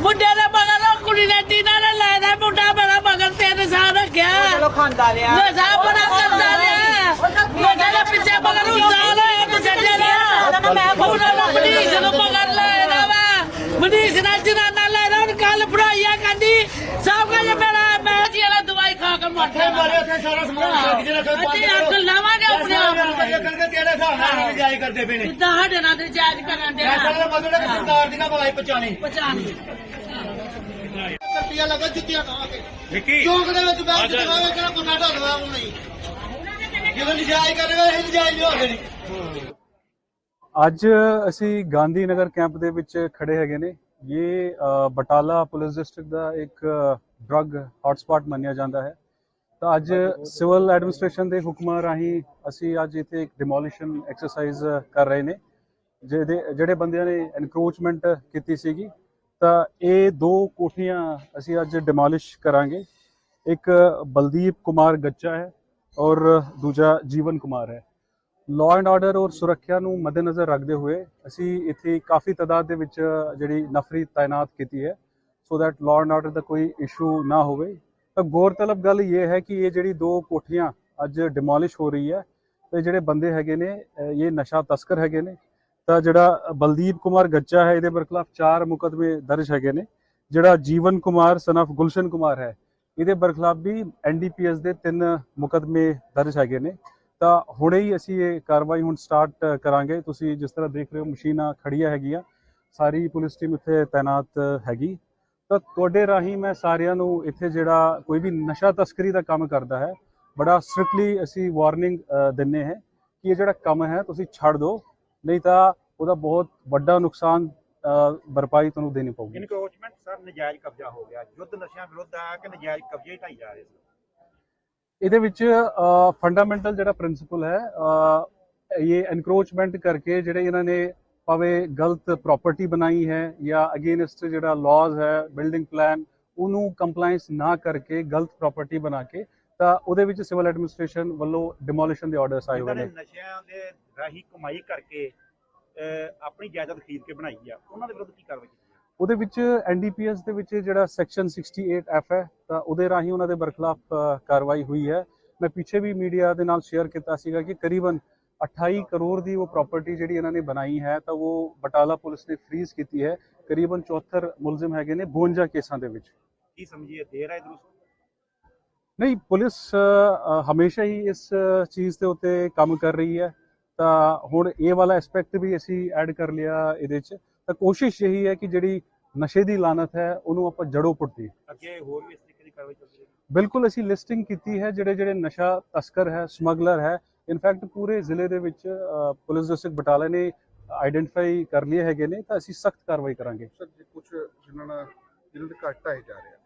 ਮੁੰਡੇ ਦੇ ਮਗਰ ਕੁੜੀ ਨੇ ਟੀਨਾ ਚਲੋ ਖਾਂਦਾ ਰਿਹਾ। ਨਸ਼ਾ ਬੜਾ ਕਰਦਾ ਰਿਹਾ। ਮੁੰਡੇ ਦੇ ਪਿੱਛੇ ਮਗਰ ਉਹ ਸਾਲ ਹੋਇਆ ਤੇ ਛੱਡਿਆ ਰਿਹਾ। ਮੈਂ ਹੁਣ ਉਹ ਮਨੀਸ਼ ਨੂੰ ਮਗਰ ਲੈ ਰਿਹਾ ਵਾ। ਮਨੀਸ਼ ਨਾਲ ਜਨਾਨਾ ਲੈ ਹੁਣ ਕੱਲ ਫੜਾਈਆ ਕਹਿੰਦੀ ਸਭ ਕੁਝ ਮੇਰਾ ਮੈਂ ਜੀ ਵਾਲਾ ਦਵਾਈ ਖਾ ਕੇ ਮਰ ਗਿਆ ਮਾਰੇ ਉੱਥੇ ਸਾਰਾ ਸਮਾਨ ਛੱਡ ਕੇ ਰੱਖੋ ਅਸੀਂ ਅੱਗ ਲਾਵਾਂਗੇ ਆਪਣੇ ਆਪ ਨੂੰ। ਕਰਕੇ ਕਿਹੜੇ ਹਿਸਾਬ ਨਾਲ ਨਜਾਇਜ਼ ਕਰਦੇ ਪਏ ਨੇ? ਕਿੱਦਾਂ ਸਾਡੇ ਨਾਲ ਤੇ ਜਾਇਜ਼ ਕਰਨ ਦੇ ਐਸਾ ਮਤਲਬ ਕਿ ਸਰਕਾਰ ਦੀ ਨਾ ਭਲਾਈ ਪਛਾਣੀ। ਪਛਾਣੀ। ਰੁਪਿਆ ਲੱਗਾ ਜੁੱਤੀਆਂ ਖਾਵਾਂਗੇ ਨਿੱਕੀ ਚੌਂਕ ਦੇ ਵਿੱਚ ਬੈਠ ਕੇ ਦਿਖਾਵੇ ਕਿਹੜਾ ਬੰਦਾ ਢੱਲਦਾ ਉਹ ਨਹੀਂ। ਜਦੋਂ ਨਜਾਇਜ਼ ਕਰੇਗਾ ਇਹ ਨਜਾਇਜ਼ ਹੋਣੇ ਨਹੀਂ ਅੱਜ ਅਸੀਂ ਗਾਂਧੀ ਨਗਰ ਕੈਂਪ ਦੇ ਵਿੱਚ ਖੜੇ ਹੈਗੇ ਨੇ। ਇਹ ਬਟਾਲਾ ਪੁਲਿਸ ਡਿਸਟ੍ਰਿਕਟ ਦਾ ਇੱਕ ਡਰੱਗ ਹੌਟਸਪੌਟ ਮੰਨਿਆ ਜਾਂਦਾ ਹੈ। ਤਾਂ ਅੱਜ ਸਿਵਲ ਐਡਮਿਨਿਸਟ੍ਰੇਸ਼ਨ ਦੇ ਹੁਕਮਾਂ ਰਾਹੀਂ ਅਸੀਂ ਅੱਜ ਇੱਥੇ ਇੱਕ ਡਿਮੋਲੀਸ਼ਨ ਐਕਸਰਸਾਈਜ਼ ਕਰ ਰਹੇ ਨੇ। ਜਿਹਦੇ ਜਿਹੜੇ ਬੰਦਿਆਂ ਨੇ ਐਨਕਰੋਚਮੈਂਟ ਕੀਤੀ ਸੀਗੀ। ਤਾਂ ਇਹ ਦੋ ਕੋਠੀਆਂ ਅਸੀਂ ਅੱਜ ਡਿਮੋਲਿਸ਼ ਕਰਾਂਗੇ। ਇੱਕ ਬਲਦੀਪ ਕੁਮਾਰ ਗੱਚਾ ਹੈ ਔਰ ਦੂਜਾ ਜੀਵਨ ਕੁਮਾਰ ਹੈ। ਲਾਅ ਐਂਡ ਆਰਡਰ ਔਰ ਸੁਰੱਖਿਆ ਨੂੰ ਮੱਦੇਨਜ਼ਰ ਰੱਖਦੇ ਹੋਏ ਅਸੀਂ ਇੱਥੇ ਕਾਫੀ ਤਾਦਾਦ ਦੇ ਵਿੱਚ ਜਿਹੜੀ ਨਫਰੀ ਤਾਇਨਾਤ ਕੀਤੀ ਹੈ। So that law and order ਦਾ ਕੋਈ ਇਸ਼ੂ ਨਾ ਹੋਵੇ। ਤਾਂ ਗੌਰਤਲਬ ਗੱਲ ਇਹ ਹੈ ਕਿ ਇਹ ਜਿਹੜੀ ਦੋ ਕੋਠੀਆਂ ਅੱਜ ਡਿਮੋਲਿਸ਼ ਹੋ ਰਹੀ ਹੈ ਤੇ ਜਿਹੜੇ ਬੰਦੇ ਹੈਗੇ ਨੇ, ਇਹ ਨਸ਼ਾ ਤਸਕਰ ਹੈਗੇ ਨੇ ਤਾਂ ਜਿਹੜਾ ਬਲਦੀਪ ਕੁਮਾਰ ਗੱਚਾ ਹੈ, ਇਹਦੇ ਬਰਖਲਾਫ ਚਾਰ ਮੁਕਦਮੇ ਦਰਜ ਹੈਗੇ ਨੇ। ਜਿਹੜਾ ਜੀਵਨ ਕੁਮਾਰ ਸਨ ਆਫ ਗੁਲਸ਼ਨ ਕੁਮਾਰ ਹੈ, ਇਹਦੇ ਬਰਖਲਾਫ ਵੀ ਐਨਡੀਪੀਐਸ ਦੇ ਤਿੰਨ ਮੁਕਦਮੇ ਦਰਜ ਹੈਗੇ ਨੇ। ਤਾਂ ਹੁਣੇ ਹੀ ਅਸੀਂ ਇਹ ਕਾਰਵਾਈ ਹੁਣ ਸਟਾਰਟ ਕਰਾਂਗੇ। ਤੁਸੀਂ ਜਿਸ ਤਰ੍ਹਾਂ ਦੇਖ ਰਹੇ ਹੋ, ਮਸ਼ੀਨਾਂ ਖੜੀਆਂ ਹੈਗੀਆਂ। ਸਾਰੀ ਪੁਲਿਸ ਟੀਮ ਇੱਥੇ ਤਾਇਨਾਤ ਹੈਗੀ। ਤਾਂ ਤੁਹਾਡੇ ਰਾਹੀਂ ਮੈਂ ਸਾਰਿਆਂ ਨੂੰ ਇੱਥੇ ਜਿਹੜਾ ਕੋਈ ਵੀ ਨਸ਼ਾ ਤਸਕਰੀ ਦਾ ਕੰਮ ਕਰਦਾ ਹੈ, ਬੜਾ ਸਟ੍ਰਿਕਟਲੀ ਅਸੀਂ ਵਾਰਨਿੰਗ ਦਿੰਨੇ ਹੈ ਕਿ ਇਹ ਜਿਹੜਾ ਕੰਮ ਹੈ, ਤੁਸੀਂ ਛੱਡ ਦਿਓ। ਨਹੀਂ ਤਾਂ ਉਹਦਾ ਬਹੁਤ ਵੱਡਾ ਨੁਕਸਾਨ ਭਰਪਾਈ ਤੁਹਾਨੂੰ ਦੇਣੀ ਪਊਗੀ। ਇਨਕਰੋਚਮੈਂਟ ਸਰ ਨਜਾਇਜ਼ ਕਬਜ਼ਾ ਹੋ ਗਿਆ। ਯੁੱਧ ਨਸ਼ਿਆਂ ਵਿਰੁੱਧ ਆ ਕਿ ਨਜਾਇਜ਼ ਕਬਜ਼ੇ ਹੀ ਢਾਈ ਜਾ ਰਹੇ ਸੀ? ਇਹਦੇ ਵਿੱਚ ਫੰਡਾਮੈਂਟਲ ਜਿਹੜਾ ਪ੍ਰਿੰਸੀਪਲ ਹੈ ਇਹ ਐਨਕਰੋਚਮੈਂਟ ਕਰਕੇ ਜਿਹੜੇ ਇਹਨਾਂ ਨੇ ਭਾਵੇਂ ਗਲਤ ਪ੍ਰਾਪਰਟੀ ਬਣਾਈ ਹੈ ਜਾਂ ਅਗੇਨਸਟ ਜਿਹੜਾ ਲਾਜ਼ ਹੈ ਬਿਲਡਿੰਗ ਪਲਾਨ ਉਹਨੂੰ ਕੰਪਲਾਈਂਸ ਨਾ ਕਰਕੇ ਗਲਤ ਪ੍ਰਾਪਰਟੀ ਬਣਾ ਕੇ ਤਾਂ ਉਹਦੇ ਵਿੱਚ ਸਿਵਲ ਐਡਮਿਨਿਸਟ੍ਰੇਸ਼ਨ ਵੱਲੋਂ ਡਿਮੋਲੀਸ਼ਨ ਦੇ ਆਰਡਰਸ ਆਏ ਹੋਏ ਨੇ ਨਸ਼ਿਆਂ ਦੇ ਰਾਹੀਂ ਕਮਾਈ ਕਰਕੇ ਆਪਣੀ ਜਾਇਦਾਦ ਖਰੀਦ ਕੇ ਬਣਾਈ ਆ ਉਹਨਾਂ ਦੇ ਵਿਰੁੱਧ ਕੀ ਕਾਰਵਾਈ ਕੀਤੀ ਉਹਦੇ ਵਿੱਚ ਐਨਡੀਪੀਐਸ ਦੇ ਵਿੱਚ ਜਿਹੜਾ ਸੈਕਸ਼ਨ 68 ਐਫ ਹੈ ਤਾਂ ਉਹਦੇ ਰਾਹੀਂ ਉਹਨਾਂ ਦੇ ਬਰਖਲਾਫ ਕਾਰਵਾਈ ਹੋਈ ਹੈ। ਮੈਂ ਪਿੱਛੇ ਵੀ ਮੀਡੀਆ ਦੇ ਨਾਲ ਸ਼ੇਅਰ ਕੀਤਾ ਸੀਗਾ ਕਿ ਕਰੀਬਨ 28 ਕਰੋੜ ਦੀ ਉਹ ਪ੍ਰਾਪਰਟੀ ਜਿਹੜੀ ਇਹਨਾਂ ਨੇ ਬਣਾਈ ਹੈ ਤਾਂ ਉਹ ਬਟਾਲਾ ਪੁਲਿਸ ਨੇ ਫ੍ਰੀਜ਼ ਕੀਤੀ ਹੈ। ਕਰੀਬਨ 74 ਮੁਲਜ਼ਮ ਹੈਗੇ ਨੇ 52 ਕੇਸਾਂ ਦੇ ਵਿੱਚ। ਕੀ ਸਮਝੀਏ ਦੇਰ ਹੈ ਦਰੁਸਤ ਨਹੀਂ ਪੁਲਿਸ ਹਮੇਸ਼ਾ ਹੀ ਇਸ ਚੀਜ਼ ਦੇ ਉੱਤੇ ਕੰਮ ਕਰ ਰਹੀ ਹੈ। ਤਾਂ ਹੁਣ ਇਹ ਵਾਲਾ ਐਸਪੈਕਟ ਵੀ ਅਸੀਂ ਐਡ ਕਰ ਲਿਆ ਇਹਦੇ 'ਚ। ਤਾਂ ਕੋਸ਼ਿਸ਼ ਇਹੀ ਹੈ ਕਿ ਜਿਹੜੀ ਨਸ਼ੇ ਦੀ ਲਾਨਤ ਹੈ ਉਹਨੂੰ ਆਪਾਂ ਜੜੋਂ ਪੁੱਟੀਏ। ਅੱਗੇ ਹੋਰ ਵੀ ਇਸ ਤਰੀਕੇ ਦੀ ਕਾਰਵਾਈ ਚੱਲਦੀ ਹੈ ਬਿਲਕੁਲ ਅਸੀਂ ਲਿਸਟਿੰਗ ਕੀਤੀ ਹੈ ਜਿਹੜੇ ਜਿਹੜੇ ਨਸ਼ਾ ਤਸਕਰ ਹੈ ਸਮਗਲਰ ਹੈ ਇਨਫੈਕਟ ਪੂਰੇ ਜ਼ਿਲ੍ਹੇ ਦੇ ਵਿੱਚ ਪੁਲਿਸ ਡਿਸਟ੍ਰਿਕਟ ਬਟਾਲਾ ਨੇ ਆਈਡੈਂਟੀਫਾਈ ਕਰ ਲਏ ਹੈਗੇ ਨੇ ਤਾਂ ਅਸੀਂ ਸਖਤ ਕਾਰਵਾਈ ਕਰਾਂਗੇ। ਸਰ ਜੇ ਕੁਝ ਜਿਨ੍ਹਾਂ ਨਾਲ ਜਿਹਨਾਂ ਦੇ ਘੱਟ ਆਏ ਜਾ ਰਹੇ ਆ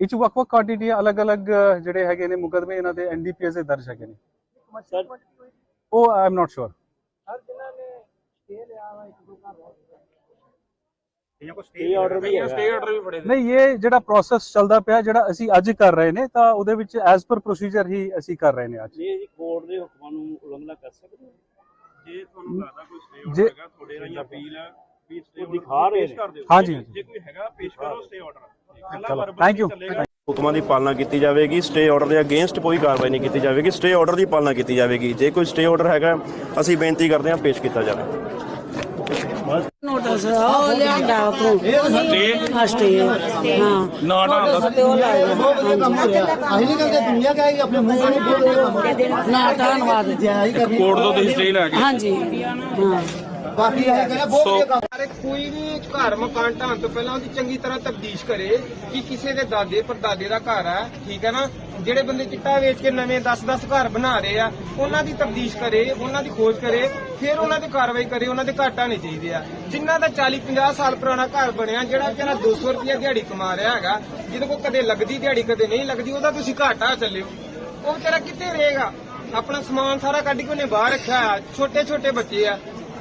ਇਹ 'ਚ ਵੱਖ-ਵੱਖ ਕੁਆਂਟੀਟੀ ਅਲੱਗ-ਅਲੱਗ ਜਿਹੜੇ ਹੈਗੇ ਨੇ ਮੁਕਦਮੇ ਇਹਨਾਂ ਦੇ ਐਨਡੀਪੀਐਸ ਦੇ ਦਰਜ ਹੈਗੇ ਨੇ। ਉਹ ਆਈ ਐਮ ਨਾਟ ਸ਼ੋਰ ਹਰ ਜਿਨ੍ਹਾਂ ਨੇ ਸਟੇ ਲਿਆ ਵਾ ਇੱਕ ਦੋ ਆਰਡਰ ਨਹੀਂ ਇਹ ਜਿਹੜਾ ਪ੍ਰੋਸੈਸ ਚੱਲਦਾ ਪਿਆ ਜਿਹੜਾ ਅਸੀਂ ਅੱਜ ਕਰ ਰਹੇ ਨੇ ਤਾਂ ਉਹਦੇ ਵਿੱਚ ਐਜ਼ ਪਰ ਪ੍ਰੋਸੀਜਰ ਹੀ ਅਸੀਂ ਕਰ ਰਹੇ ਨੇ ਅੱਜ। ਇਹ ਜੀ ਕੋਰਟ ਦੇ ਹੁਕਮਾਂ ਨੂੰ ਉਲੰਘਣਾ ਕਰ ਸਕਦੇ ਹੋ? ਜੇ ਤੁਹਾਨੂੰ ਲੱਗਦਾ ਕੋਈ ਸਟੇ ਜੇ- ਹੈਗਾ ਤੁਹਾਡੇ ਰਾਹੀਂ ਅਪੀਲ ਹੈ ਵੀ ਸਟੇ ਦਿਖਾ ਰਹੇ ਹਾਂਜੀ। ਜੇ ਕੋਈ ਹੈਗਾ ਪੇਸ਼ ਕਰੋ ਸਟੇ ਆਰਡਰ ਥੈਂਕ ਯੂ ਹੁਕਮਾਂ ਦੀ ਪਾਲਣਾ ਕੀਤੀ ਜਾਵੇਗੀ ਸਟੇ ਆਰਡਰ ਦੇ ਅਗੇਂਸਟ ਕੋਈ ਕਾਰਵਾਈ ਨਹੀਂ ਕੀਤੀ ਜਾਵੇਗੀ ਸਟੇ ਆਰਡਰ ਦੀ ਪਾਲਣਾ ਕੀਤੀ ਜਾਵੇਗੀ। ਜੇ ਕੋਈ ਸਟੇ ਆਰਡਰ ਹੈਗਾ ਅਸੀਂ ਬੇਨਤੀ ਕਰਦੇ ਹਾਂ ਪੇਸ਼ ਕੀਤਾ ਜਾਵੇ। ਨੋਟਿਸ ਉਹ ਲਿਆਂਦਾ ਉਥੋਂ। ਸਟੇ ਹਾਂ। ਨੋਟਿਸ ਤੇ ਉਹ ਲਾਇਆ। ਅਸੀਂ ਨਹੀਂ ਕਹਿੰਦੇ ਦੁਨੀਆ ਕਹੇਗੀ ਆਪਣੇ ਮੂੰਹ ਤੋਂ ਨਹੀਂ ਬੋਲਦੇ ਨਾ ਧੰਨਵਾਦ। ਕੋਰਟ ਤੋਂ ਤੁਸੀਂ ਸਟੇ ਲੈ ਕੇ। ਹਾਂਜੀ। ਹਾਂ। ਬਾਕੀ ਇਹ ਕਹਿੰਦੇ ਬਹੁਤ ਵਧੀਆ ਕੰਮ। ਸਾਰੇ ਕੋਈ ਵੀ ਘਰ ਮਕਾਨ ਢਾਉਣ ਤੋਂ ਪਹਿਲਾਂ ਉਹਦੀ ਚੰਗੀ ਤਰ੍ਹਾਂ ਤਬਦੀਸ਼ ਕਰੇ ਕਿ ਕਿਸੇ ਦੇ ਦਾਦੇ ਪਰਦਾਦੇ ਦਾ ਘਰ ਹੈ ਠੀਕ ਹੈ ਨਾ? ਜਿਹੜੇ ਬੰਦੇ ਚਿੱਟਾ ਵੇਚ ਕੇ ਨਵੇਂ 10-10 ਘਰ ਬਣਾ ਰਹੇ ਆ ਉਹਨਾਂ ਦੀ ਤਬਦੀਸ਼ ਕਰੇ ਉਹਨਾਂ ਦੀ ਖੋਜ ਕਰੇ ਫਿਰ ਉਹਨਾਂ ਤੇ ਕਾਰਵਾਈ ਕਰੇ ਉਹਨਾਂ ਦੇ ਘਰ ਢਾਣੇ ਚਾਹੀਦੇ ਆ। ਜਿਨ੍ਹਾਂ ਦਾ 40-50 ਸਾਲ ਪੁਰਾਣਾ ਘਰ ਬਣਿਆ ਜਿਹੜਾ ਵਿਚਾਰਾ 200 ਰੁਪਏ ਦਿਹਾੜੀ ਕਮਾ ਰਿਹਾ ਹੈਗਾ ਜਿਹਦੇ ਕੋਲ ਕਦੇ ਲੱਗਦੀ ਦਿਹਾੜੀ ਕਦੇ ਨਹੀਂ ਲੱਗਦੀ ਉਹਦਾ ਤੁਸੀਂ ਘਾਟਾ ਚੱਲਿਓ। ਉਹ ਵਿਚਾਰਾ ਕਿੱਥੇ ਰਹੇਗਾ? ਆਪਣਾ ਸਮਾਨ ਸਾਰਾ ਕੱਢ ਕੇ ਉਹਨੇ ਬਾਹਰ ਰੱਖਿਆ ਛੋਟੇ ਛੋਟੇ ਬੱਚੇ ਆ।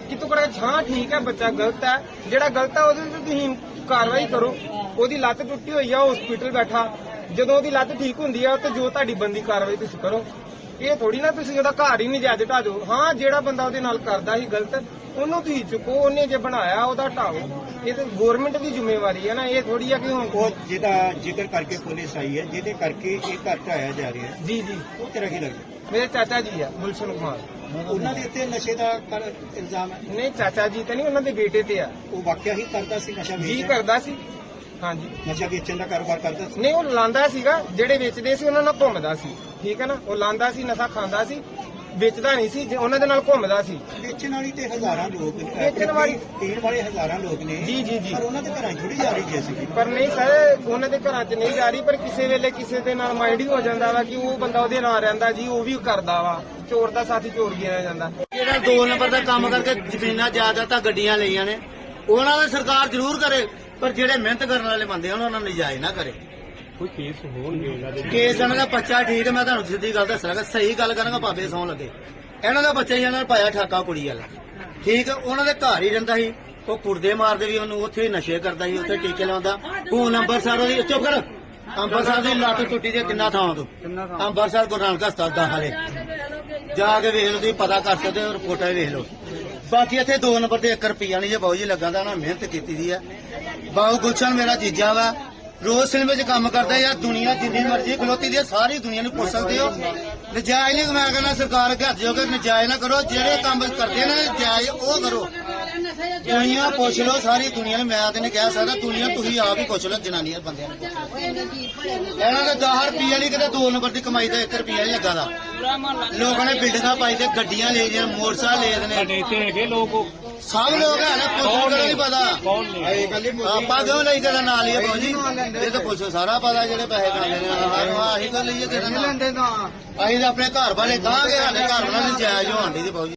ਕਿ ਤੂੰ ਕਰੇ ਹਾਂ ਠੀਕ ਹੈ ਬੱਚਾ ਗਲਤ ਹੈ। ਜਿਹੜਾ ਗਲਤ ਹੈ ਉਹਦੇ ਤੇ ਤੁਸੀਂ ਕਾਰਵਾਈ ਕਰੋ। ਉਹਦੀ ਲੱਤ ਟੁੱਟੀ ਹੋਈ ਆ ਹਸਪੀਟਲ ਬੈਠਾ। ਜਦੋਂ ਉਹਦੀ ਲੱਤ ਠੀਕ ਹੁੰਦੀ ਆ ਤੇ ਜੋ ਤੁਹਾਡੀ ਬੰਦੀ ਕਾਰਵਾਈ ਤੁਸੀਂ ਕਰੋ। ਇਹ ਥੋੜੀ ਨਾ ਤੁਸੀਂ ਉਹਦਾ ਘਰ ਹੀ ਨਹੀਂ ਜਾਇਜ਼ ਢਾ ਦਿਓ ਹਾਂ ਜਿਹੜਾ ਬੰਦਾ ਉਹਦੇ ਨਾਲ ਕਰਦਾ ਸੀ ਗਲਤ ਉਹਨੂੰ ਤੁਸੀਂ ਚੁੱਕੋ ਉਹਨੇ ਜੇ ਬਣਾਇਆ ਉਹਦਾ ਢਾਓ। ਇਹ ਤੇ ਗਵਰਨਮੈਂਟ ਦੀ ਜ਼ਿੰਮੇਵਾਰੀ ਹੈ ਨਾ ਇਹ ਥੋੜੀ ਆ ਕਿ ਹੁਣ ਉਹ ਜਿਹਦਾ ਜ਼ਿਕਰ ਕਰਕੇ ਪੁਲਿਸ ਆਈ ਹੈ ਜਿਹਦੇ ਕਰਕੇ ਇਹ ਘਰ ਢਾਇਆ ਜਾ ਰਿਹਾ ਜੀ ਜੀ। ਉਹ ਤੇਰਾ ਕੀ ਲੱਗਦਾ? ਮੇਰੇ ਚਾਚਾ ਜੀ ਆ ਗੁਲਸ਼ਨ ਕੁਮਾਰ। ਉਹਨਾਂ ਦੇ ਉੱਤੇ ਨਸ਼ੇ ਦਾ ਕਰ ਇਲਜ਼ਾਮ ਹੈ? ਨਹੀਂ ਚਾਚਾ ਜੀ ਤੇ ਨਹੀਂ ਉਹਨਾਂ ਦੇ ਬੇਟੇ ਤੇ ਆ। ਉਹ ਵਾਕਿਆ ਹੀ ਕਰਦਾ ਸੀ ਨਸ਼ਾ ਜੀ ਵੇਚਦਾ? ਕਰਦਾ ਸੀ। ਹਾਂਜੀ। ਨਸ਼ਾ ਵੇਚਣ ਦਾ ਕਾਰੋਬਾਰ ਕਰਦਾ ਸੀ? ਨਹੀਂ ਉਹ ਲਾਂਦਾ ਸੀਗਾ ਜਿਹੜੇ ਵੇਚਦੇ ਸੀ ਉਹਨਾਂ ਨਾਲ ਘੁੰਮਦਾ ਸੀ। ਠੀਕ ਹੈ ਨਾ? ਉਹ ਲਾਂਦਾ ਸੀ ਨਸ਼ਾ ਖਾਂਦਾ ਸੀ। ਵੇਚਦਾ ਨਹੀਂ ਸੀ ਜੇ ਉਹਨਾਂ ਦੇ ਨਾਲ ਘੁੰਮਦਾ ਸੀ। ਵੇਚਣ ਵਾਲੀ ਤੇ ਹਜ਼ਾਰਾਂ ਲੋਕ ਨੇ ਵੇਚਣ ਵਾਲੀ- ਪੀਣ ਵਾਲੇ ਹਜ਼ਾਰਾਂ ਲੋਕ ਨੇ। ਜੀ, ਜੀ, ਜੀ। ਪਰ ਉਹਨਾਂ ਦੇ ਘਰਾਂ ਥੋੜੀ ਜਾ ਰਹੀ ਜੈਸੀ ਪਰ ਨਹੀਂ ਸਰ ਉਹਨਾਂ ਦੇ ਘਰਾਂ 'ਚ ਨਹੀਂ ਜਾ ਰਹੀ ਪਰ ਕਿਸੇ ਵੇਲੇ ਕਿਸੇ ਦੇ ਨਾਲ ਮਾਈਂਡ ਹੀ ਹੋ ਜਾਂਦਾ ਵਾ ਕਿ ਉਹ ਬੰਦਾ ਉਹਦੇ ਨਾਲ ਰਹਿੰਦਾ ਜੀ ਉਹ ਵੀ ਕਰਦਾ ਵਾ। ਚੋਰ ਦਾ ਸਾਥੀ ਚੋਰ ਗਿਆ ਜਾਂਦਾ। ਜਿਹੜਾ 2 ਨੰਬਰ ਦਾ ਕੰਮ ਕਰਕੇ ਜ਼ਮੀਨਾਂ ਜਾਇਦਾਦਾਂ ਗੱਡੀਆਂ ਲਈਆਂ ਨੇ ਉਹਨਾਂ ਦਾ ਸਰਕਾਰ ਜ਼ਰੂਰ ਕਰੇ ਪਰ ਜਿਹੜੇ ਮਿਹਨਤ ਕਰਨ ਵਾਲੇ ਬੰਦੇ ਉਹਨਾਂ ਨੂੰ ਨਜਾਇਜ਼ ਨਾ ਕਰੇ। ਕੋਈ ਕੇਸ ਹੋਣਗੇ ਇਹਨਾਂ ਦੇ ਕੇਸ ਇਹਨਾਂ ਦਾ ਬੱਚਾ ਠੀਕ ਹੈ ਮੈਂ ਤੁਹਾਨੂੰ ਸਿੱਧੀ ਗੱਲ ਦੱਸਾਂਗਾ ਸਹੀ ਗੱਲ ਕਰਾਂਗਾ ਭਾਵੇਂ ਸੌਂ ਲੱਗੇ। ਇਹਨਾਂ ਦਾ ਬੱਚਾ ਹੀ ਇਹਨਾਂ ਨੇ ਪਾਇਆ ਠਾਕਾ ਕੁੜੀ ਵਾਲਾ। ਠੀਕ ਉਹਨਾਂ ਦੇ ਘਰ ਹੀ ਰਹਿੰਦਾ ਸੀ ਉਹ ਕੁੜਦੇ ਮਾਰਦੇ ਵੀ ਉਹਨੂੰ ਉੱਥੇ ਹੀ ਨਸ਼ੇ ਕਰਦਾ ਸੀ ਉੱਥੇ ਟੀਕੇ ਲਾਉਂਦਾ। ਹੁਣ ਅੰਬਰਸਰ ਉਹਦੀ ਚੁੱਪ ਕਰ। ਅੰਬਰਸਰ ਦੀ ਲੱਤ ਟੁੱਟੀ ਦੀ ਕਿੰਨਾ ਥਾਂ ਤੋਂ? ਅੰਬਰਸਰ ਗੁਰੂ ਨਾਨਕ ਹਸਪਤਾਲ ਦਾ ਹਾਲੇ ਜਾ ਕੇ ਵੇਖ ਲਓ ਤੁਸੀਂ ਪਤਾ ਕਰ ਸਕਦੇ ਹੋ ਰਿਪੋਰਟਾਂ ਵੇਖ ਲਓ। ਬਾਕੀ ਇੱਥੇ 2 ਨੰਬਰ ਤੇ 1 ਰੁਪਿਆ ਨਹੀਂ ਜੇ ਬਾਊ ਜੀ ਲੱਗਾ ਦਾ ਉਹਨਾਂ ਮਿਹਨਤ ਕੀਤੀ ਦੀ ਆ। ਬਾਊ ਗੁਲਸ਼ਨ ਮੇਰਾ ਜੀਜਾ ਵਾ ਰੋਜ਼ ਸਿਨੇਮੇ 'ਚ ਕੰਮ ਕਰਦਾ ਯਾਰ ਦੁਨੀਆ ਜਿੰਨੀ ਮਰਜ਼ੀ ਖਲੋਤੀ ਦੀ ਆ, ਸਾਰੀ ਦੁਨੀਆ ਨੂੰ ਪੁੱਛ ਸਕਦੇ ਹੋ। ਨਜਾਇਜ਼ ਨਹੀਂ ਮੈਂ ਕਹਿੰਦਾ ਸਰਕਾਰ ਅੱਗੇ ਹੱਥ ਜੋਗੇ ਨਜਾਇਜ਼ ਨਾ ਕਰੋ ਜਿਹੜੇ ਕੰਮ ਕਰਦੇ ਨੇ ਜਾਇਜ਼ ਉਹ ਕਰੋ। ਦੁਨੀਆ ਪੁੱਛ ਲਓ ਸਾਰੀ ਦੁਨੀਆ ਨੂੰ ਮੈਂ ਤੇ ਨਹੀਂ ਕਹਿ ਸਕਦਾ ਦੁਨੀਆ ਤੁਸੀਂ ਆਪ ਹੀ ਪੁੱਛ ਲਓ ਜਨਾਨੀਆਂ ਬੰਦਿਆਂ ਨੂੰ। ਇਹਨਾਂ ਦੇ 10 ਰੁਪਈਆ ਨਹੀਂ ਕਿਤੇ 2 ਨੰਬਰ ਦੀ ਕਮਾਈ ਦਾ 1 ਰੁਪਈਆ ਨਹੀਂ ਲੱਗਾ ਦਾ। ਲੋਕਾਂ ਨੇ ਬਿਲਡਿੰਗਾਂ ਪਾਈ ਤੇ ਗੱਡੀਆਂ ਲੈ ਦੀਆਂ ਮੋਟਰਸਾਈਕਲ ਲੈ ਦੇ ਨੇ। ਇੱਥੇ ਹੈਗੇ ਲੋਕ। ਸਭ ਲੋਕ ਹੈ ਨਾ ਪੁੱਛੋ ਨਹੀਂ? ਪਤਾ। ਆਪਾਂ ਕਿਉਂ ਲਈ ਤੇਰਾ ਨਾਂ ਲਿਆ ਬਾਊ ਜੀ ਇਹ ਤਾਂ ਪੁੱਛੋ ਸਾਰਾ ਪਤਾ ਜਿਹੜੇ ਪੈਸੇ ਖਾਂਦੇ ਨੇ ਹਾਂ ਆਹੀ ਗੱਲ ਲਈਏ ਤੇਰਾ ਨਾਂ ਲੈਂਦੇ ਤਾਂ। ਅਸੀਂ ਤਾਂ ਆਪਣੇ ਘਰ ਵਾਲੇ ਕਹਾਂਗੇ ਸਾਡੇ ਘਰ ਵਾਲਿਆਂ ਨੂੰ ਜਾਇਜ਼ ਹੋਣ ਦੀ ਬਾਊ ਜੀ